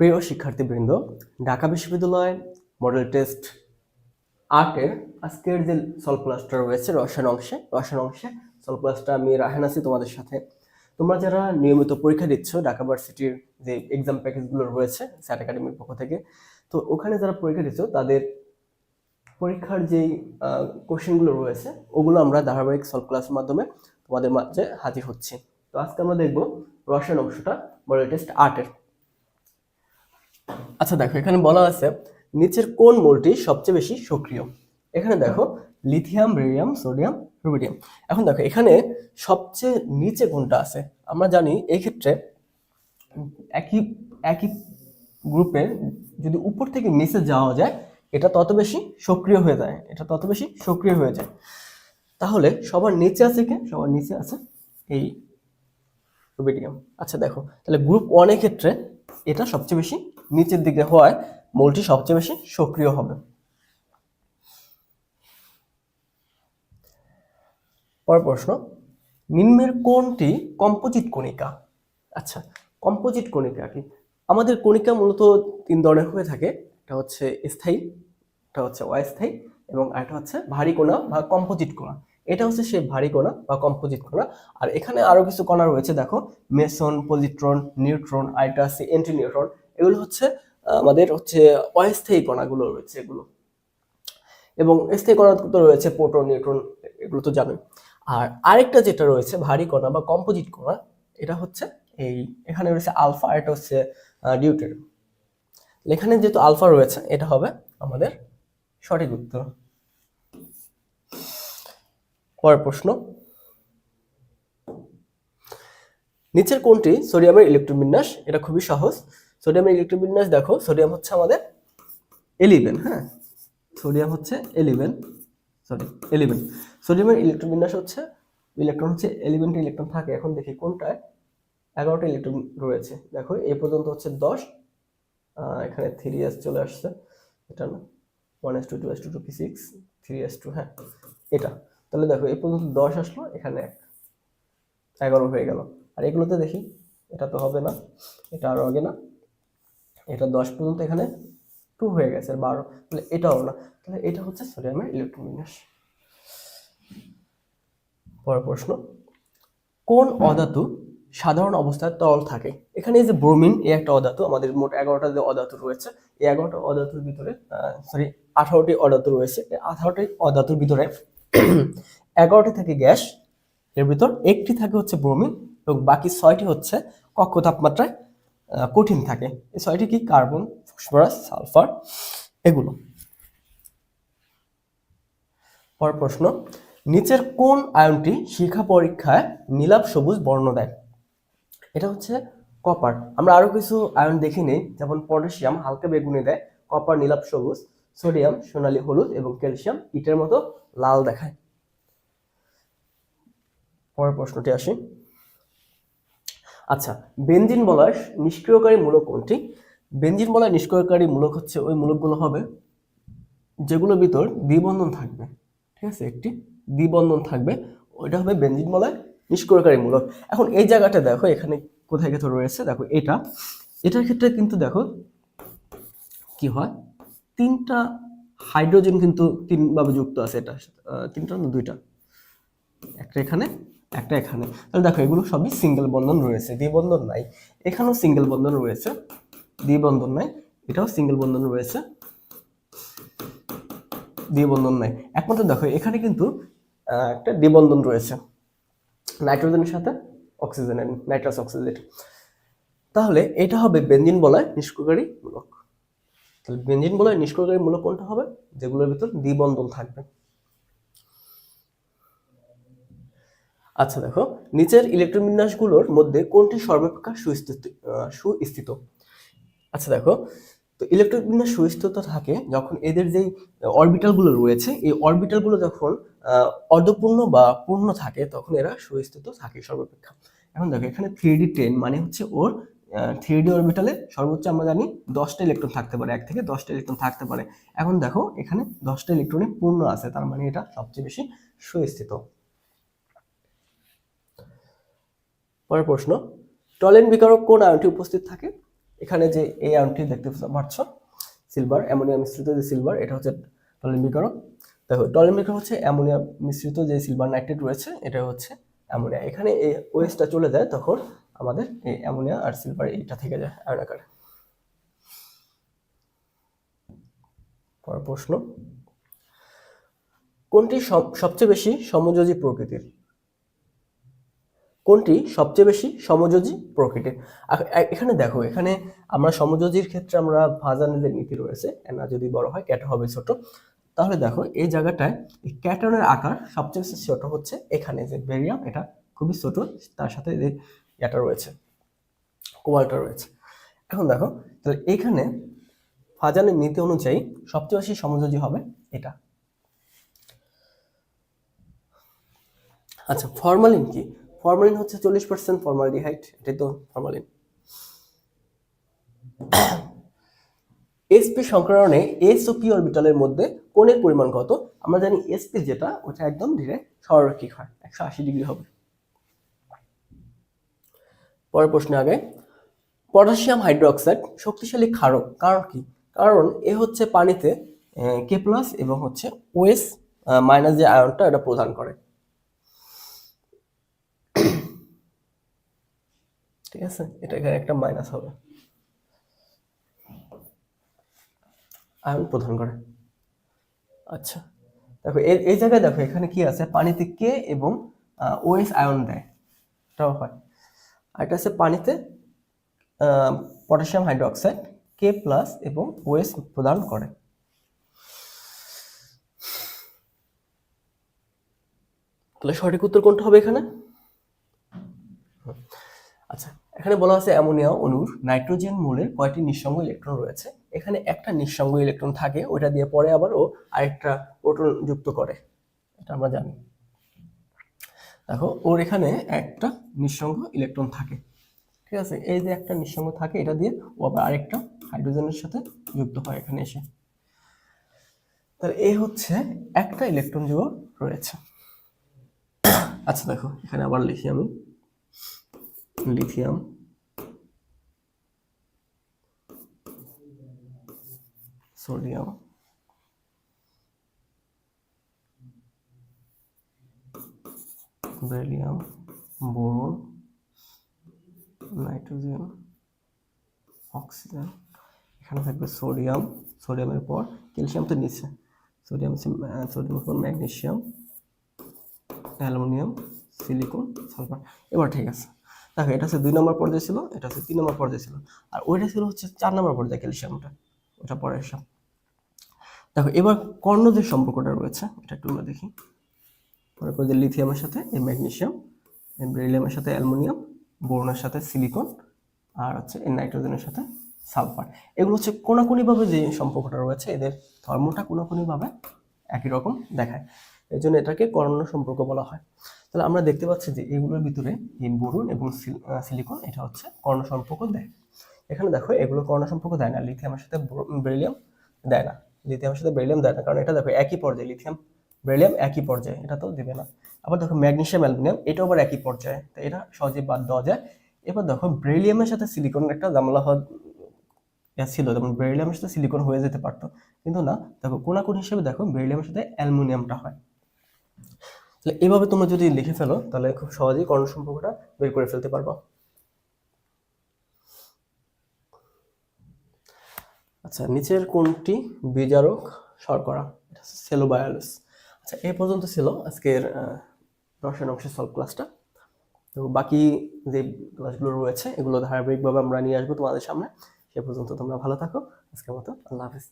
প্রিয় শিক্ষার্থীবৃন্দ, ঢাকা বিশ্ববিদ্যালয় মডেল টেস্ট আটের আজকের যে সলভ ক্লাসটা রয়েছে, রসায়ন অংশে রসায়ন অংশে সলভ ক্লাসটা আমি রাহেন আছি তোমাদের সাথে। তোমরা যারা নিয়মিত পরীক্ষা দিচ্ছ, ঢাকা ভার্সিটির যে এক্সাম প্যাকেজগুলো রয়েছে স্যাট একাডেমির পক্ষ থেকে, তো ওখানে যারা পরীক্ষা দিচ্ছ, তাদের পরীক্ষার যেই কোশ্চেনগুলো রয়েছে, ওগুলো আমরা ধারাবাহিক সলভ মাধ্যমে তোমাদের মাঝে হাজির হচ্ছি। তো আজকে আমরা দেখব রসায়ন অংশটা মডেল টেস্ট আটের আচ্ছা দেখো, এখানে বলা আছে নিচের কোন মোলটি সবচেয়ে বেশি সক্রিয়? এখানে দেখো লিথিয়াম বেরিয়াম সোডিয়াম রুবিডিয়াম এখন দেখো, এখানে সবচেয়ে নিচে কোনটা আছে? আমরা জানি এই ক্ষেত্রে একই একই গ্রুপের যদি উপর থেকে নিচে যাওয়া যায়, এটা তত বেশি সক্রিয় হয়ে যায়, এটা তত বেশি সক্রিয় হয়ে যায়। তাহলে সবার নিচে আছে কে? সবার নিচে আছে এই রুবিডিয়াম আচ্ছা দেখো, তাহলে গ্রুপ ওয়ানের ক্ষেত্রে এটা সবচেয়ে বেশি নিচের দিকে হওয়ায় মোলটি সবচেয়ে বেশি সক্রিয় হবে। পরের প্রশ্ন, নিম্নের কোনটি কম্পোজিট কণিকা। আচ্ছা কম্পোজিট কণিকা কি? আমাদের কণিকা মূলত তিন ধরনের হয়ে থাকে, একটা হচ্ছে স্থায়ী, একটা হচ্ছে অস্থায়ী, এবং আরেকটা হচ্ছে ভারী কণা বা কম্পোজিট কণা। এটা হচ্ছে সেই ভারী কণা বা কম্পোজিট কণা। আর এখানে আরও কিছু কণা রয়েছে, দেখো, মেসন পজিট্রন নিউট্রন আছে এন্টি নিউট্রন এগুলো হচ্ছে আমাদের হচ্ছে অস্থায়ী কণাগুলো রয়েছে এগুলো। এবং স্থায়ী কণা তো রয়েছে প্রোটন, নিউট্রন, এগুলো তো জানোই। আর আরেকটা যেটা রয়েছে ভারী কণা বা কম্পোজিট কণা, এটা হচ্ছে এই, এখানে রয়েছে আলফা, এটা হচ্ছে ডিউটের এখানে যেহেতু আলফা রয়েছে, এটা হবে আমাদের সঠিক উত্তর। পরের প্রশ্ন। নিচের কোনটি সোডিয়ামের ইলেকট্রন বিন্যাস এটা খুবই সহজ। সোডিয়ামের ইলেকট্রন বিন্যাস দেখো সোডিয়াম হচ্ছে আমাদের এলিভেন হ্যাঁ? সোডিয়াম হচ্ছে এলিভেন সরি এলিভেন সোডিয়ামের ইলেকট্রন বিন্যাস হচ্ছে ইলেকট্রন হচ্ছে এলিভেনটা ইলেকট্রন থাকে, এখন দেখি কোনটায়? এগারোটা ইলেকট্রন রয়েছে। দেখো এই পর্যন্ত হচ্ছে দশ এখানে থ্রি এস চলে আসছে। এটা না one S two two S two two P six three S two হ্যাঁ এটা। তাহলে দেখো এই পর্যন্ত দশ আসলো, এখানে এক, এগারো হয়ে গেল। আর এগুলোতে দেখি, এটা তো হবে না, এটা আরও আগে না। এটা দশ পর্যন্ত এখানে টু হয়ে গেছে বারো। তাহলে এটাও না। তাহলে এটা হচ্ছে সোডিয়ামের ইলেকট্রন বিন্যাস পরের প্রশ্ন, কোন অধাতু সাধারণ অবস্থায় তরল থাকে? এখানে এই যে ব্রোমিন এই একটা অধাতু, আমাদের মোট এগারোটা যে অধাতু রয়েছে, এই এগারোটা অধাতুর ভিতরে সরি আঠারোটি অধাতু রয়েছে। এই আঠারোটি অধাতুর ভিতরে এগারোটি থাকে গ্যাস, এর ভিতর একটি থাকে হচ্ছে ব্রোমিন এবং বাকি ছয়টি হচ্ছে কক্ষ তাপমাত্রায় কঠিন থাকে। এই ছয়টি কি? কার্বন, ফসফরাস, সালফার, এগুলো। পর প্রশ্ন, নিচের কোন আয়নটি শিখা পরীক্ষায় নীলাভ সবুজ বর্ণ দেয়? এটা হচ্ছে কপার। আমরা আরও কিছু আয়ন দেখে নিই, যেমন পটাশিয়াম হালকা বেগুনি দেয়, কপার নীলাভ সবুজ, সোডিয়াম সোনালী হলুদ এবং ক্যালসিয়াম ইটের মতো লাল দেখায়। পরের প্রশ্নটি আসি আচ্ছা বেনজিন বলয় নিষ্ক্রিয়কারী মূলক কোনটি? বেনজিন বলয় নিষ্ক্রিয়কারী মূলক হচ্ছে ওই মূলকগুলো হবে যেগুলোর ভিতর দ্বিবন্ধন থাকবে, ঠিক আছে? একটি দ্বিবন্ধন থাকবে, ওইটা হবে বেনজিন বলয় নিষ্ক্রিয়কারী মূলক। এখন এই জায়গাটা দেখো, এখানে কোথায় কোথায় রয়েছে? দেখো এটা। এটার ক্ষেত্রে কিন্তু দেখো কি হয়? তিনটা হাইড্রোজেন কিন্তু তিনভাবে যুক্ত আছে, এটা তিনটা না দুইটা? একটা এখানে একটা এখানে। তাহলে দেখো, এগুলো সবই সিঙ্গেল বন্ধন রয়েছে, দ্বিবন্ধন নাই। এখানেও সিঙ্গেল বন্ধন রয়েছে, দ্বিবন্ধন নাই, এটাও সিঙ্গেল বন্ধন রয়েছে, দ্বিবন্ধন নাই। একমাত্র দেখো, এখানে কিন্তু একটা দ্বিবন্ধন রয়েছে, নাইট্রোজেনের সাথে অক্সিজেনের, নাইট্রাস অক্সিজেন তাহলে এটা হবে বেঞ্জিন বলয় নিষ্ক্রিয়কারী মূলক তাহলে বেঞ্জিন বলয় নিষ্ক্রিয়কারী মূলক কোনটা হবে? যেগুলোর ভিতর দ্বিবন্ধন থাকবে। আচ্ছা দেখো, নিচের ইলেকট্রন বিন্যাসগুলোর মধ্যে কোনটি সর্বাপেক্ষা সুস্থিত সুস্থিত? আচ্ছা দেখো, তো ইলেকট্রন বিন্যাস সুস্থিত থাকে যখন এদের যেই অরবিটালগুলো রয়েছে, এই অরবিটালগুলো যখন অর্ধপূর্ণ বা পূর্ণ থাকে, তখন এরা সুস্থিত থাকে সর্বাপেক্ষা। এখন দেখো, এখানে থ্রি ডি টেন মানে হচ্ছে ওর থ্রি ডি অরবিটালে সর্বোচ্চ আমরা জানি দশটা ইলেকট্রন থাকতে পারে, এক থেকে দশটা ইলেকট্রন থাকতে পারে। এখন দেখো, এখানে দশটা ইলেকট্রনে পূর্ণ আছে, তার মানে এটা সবচেয়ে বেশি সুস্থিত। পরের প্রশ্ন, টলেন বিকারক কোন আয়নটি উপস্থিত থাকে? এখানে যে এই আয়নটি দেখতে পাচ্ছ, সিলভার, অ্যামোনিয়া মিশ্রিত যে সিলভার, এটা হচ্ছে টলেন বিকারক। দেখো, টলেন বিকরণ হচ্ছে অ্যামোনিয়া মিশ্রিত যে সিলভার নাইট্রেট রয়েছে, এটা হচ্ছে অ্যামোনিয়া। এখানে এই ওয়েস্টটা চলে যায় তখন আমাদের এই অ্যামোনিয়া আর সিলভার এইটা থেকে যায় আয়ন আকারে। পরের প্রশ্ন, কোনটি সব- সবচেয়ে বেশি সমযোজী প্রকৃতির? কোনটি সবচেয়ে বেশি সমযোজী প্রকৃতির? এখানে দেখো, এখানে আমরা সমযোজীর ক্ষেত্রে আমরা ভাজানিদের নীতি রয়েছে না, যদি বড় হয়, ক্যাটা হবে ছোট। তাহলে দেখো, এই জায়গাটায় এই ক্যাটনের আকার সবচেয়ে বেশি ছোট হচ্ছে এখানে, যে বেরিয়াম, এটা খুবই ছোট, তার সাথে যে এটা রয়েছে, কোয়ালটা রয়েছে। এখন দেখো, তাহলে এখানে ফাজানের নীতি অনুযায়ী সবচেয়ে বেশি সমযোজী হবে এটা। আচ্ছা ফরমালিন কি? ফরমালিন হচ্ছে চল্লিশ পার্সেন্ট ফর্মালডিহাইড এটাই তো ফরমালিন এসপি সংক্রমণে এস ও পি অরবিটালের মধ্যে কোণের পরিমাণ কত? আমরা জানি এসপি যেটা, ওটা একদম ধীরে সরলরৈখিক হয়, একশো আশি ডিগ্রি হবে। পরের প্রশ্নে আগে। পটাশিয়াম হাইড্রোক্সাইড শক্তিশালী ক্ষারক, কারণ কি? কারণ এ হচ্ছে পানিতে কে প্লাস এবং হচ্ছে ওএস মাইনাস যে আয়নটা এটা প্রদান করে। ঠিক আছে? এটা এখানে একটা মাইনাস হবে। আয়ন প্রদান করে। আচ্ছা। দেখো এই এই জায়গায় দেখো, এখানে কি আছে? পানিতে কে এবং ওএস আয়ন দেয়? এটাও হয়। আর এটা আছে পানিতে পটাশিয়াম হাইড্রোক্সাইড কে প্লাস এবং ওএস প্রদান করে। তাহলে সঠিক উত্তর কোনটা হবে এখানে? আচ্ছা। এখানে বলা আছে অ্যামোনিয়া অণুর নাইট্রোজেন মূলের কয়টি নিঃসঙ্গ ইলেকট্রন রয়েছে? এখানে একটা নিঃসঙ্গ ইলেকট্রন থাকে, ওইটা দিয়ে পরে আবার ও আরেকটা প্রোটন যুক্ত করে। এটা আমরা জানি। দেখো, ওর এখানে একটা নিঃসঙ্গ ইলেকট্রন থাকে। ঠিক আছে? এই যে একটা নিঃসঙ্গ থাকে, এটা দিয়ে ও আবার আরেকটা হাইড্রোজেনের সাথে যুক্ত হয় এখানে এসে। তাহলে এই হচ্ছে একটা ইলেকট্রন যুগ রয়েছে। আচ্ছা দেখো, এখানে আবার লিখি আমি। Lithium. Sodium. Beryllium boron. Nitrogen. Oxygen. এখানে থাকবে সোডিয়াম। সোডিয়ামের পর ক্যালসিয়াম তো নিচে। সোডিয়াম সোডিয়ামের পর ম্যাগনেসিয়াম। Aluminium, silicon, sulphur. এবার ঠিক আছে। দেখো এটা হচ্ছে দুই নম্বর পর্যায়ে ছিল, এটা হচ্ছে তিন নম্বর পর্যায়ে ছিল। আর ওইটা ছিল হচ্ছে চার নম্বর পর্যায়ে ক্যালসিয়ামটা, ওটা পরে এসব দেখো, এবার কর্ণ যে সম্পর্কটা রয়েছে, এটা একটু আমরা দেখি। পরে পর্যায়ে লিথিয়ামের সাথে এই ম্যাগনেশিয়াম বেরিলিয়ামের সাথে অ্যালুমিনিয়াম, বোরনের সাথে সিলিকন, আর হচ্ছে এই নাইট্রোজেনের সাথে সালফার। এগুলো হচ্ছে কোনাকুনিভাবে যে সম্পর্কটা রয়েছে, এদের ধর্মটা কোনাকুনিভাবে একই রকম দেখায়। এই জন্য এটাকে কর্ণ সম্পর্ক বলা হয়। তাহলে আমরা দেখতে পাচ্ছি যে এগুলোর ভিতরে এই বোরন এবং সিলিকন, এটা হচ্ছে কর্ণ সম্পর্ক দেয়। এখানে দেখো, এগুলো কর্ণ সম্পর্ক দেয় না, লিথিয়ামের সাথে বেরিলিয়াম দেয় না। লিথিয়ামের সাথে বেরিলিয়াম দেয় না, কারণ এটা দেখো একই পর্যায়ে, লিথিয়াম, বেরিলিয়াম একই পর্যায়ে, এটা তো দিবে না। আবার দেখো ম্যাগনেসিয়াম অ্যালুমিনিয়াম, এটাও আবার একই পর্যায়ে, তো এটা সহজে বাদ দেওয়া যায়। এবার দেখো, বেরিলিয়ামের সাথে সিলিকনের একটা জামলা হওয়া ছিল, যেমন বেরিলিয়ামের সাথে সিলিকন হয়ে যেতে পারতো। কিন্তু না, দেখো, কোনাকুনি হিসেবে দেখো, বেরিলিয়ামের সাথে অ্যালুমিনিয়ামটা হয়। তাহলে এভাবে তোমরা যদি লিখে ফেলো, তাহলে খুব সহজেই কর্ণ সম্পর্কটা বের করে ফেলতে পারবা। আচ্ছা নিচের কোনটি বিজারক শর্করা? এটা সেলোবায়ালস। আচ্ছা এ পর্যন্ত ছিল আজকের রসায়ন অংশের সলভ ক্লাসটা। তো বাকি যে ক্লাসগুলো রয়েছে, এগুলো ধারাবাহিকভাবে আমরা নিয়ে আসব তোমাদের সামনে। সে পর্যন্ত তোমরা ভালো থাকো। আজকের মতো আল্লাহ হাফিজ।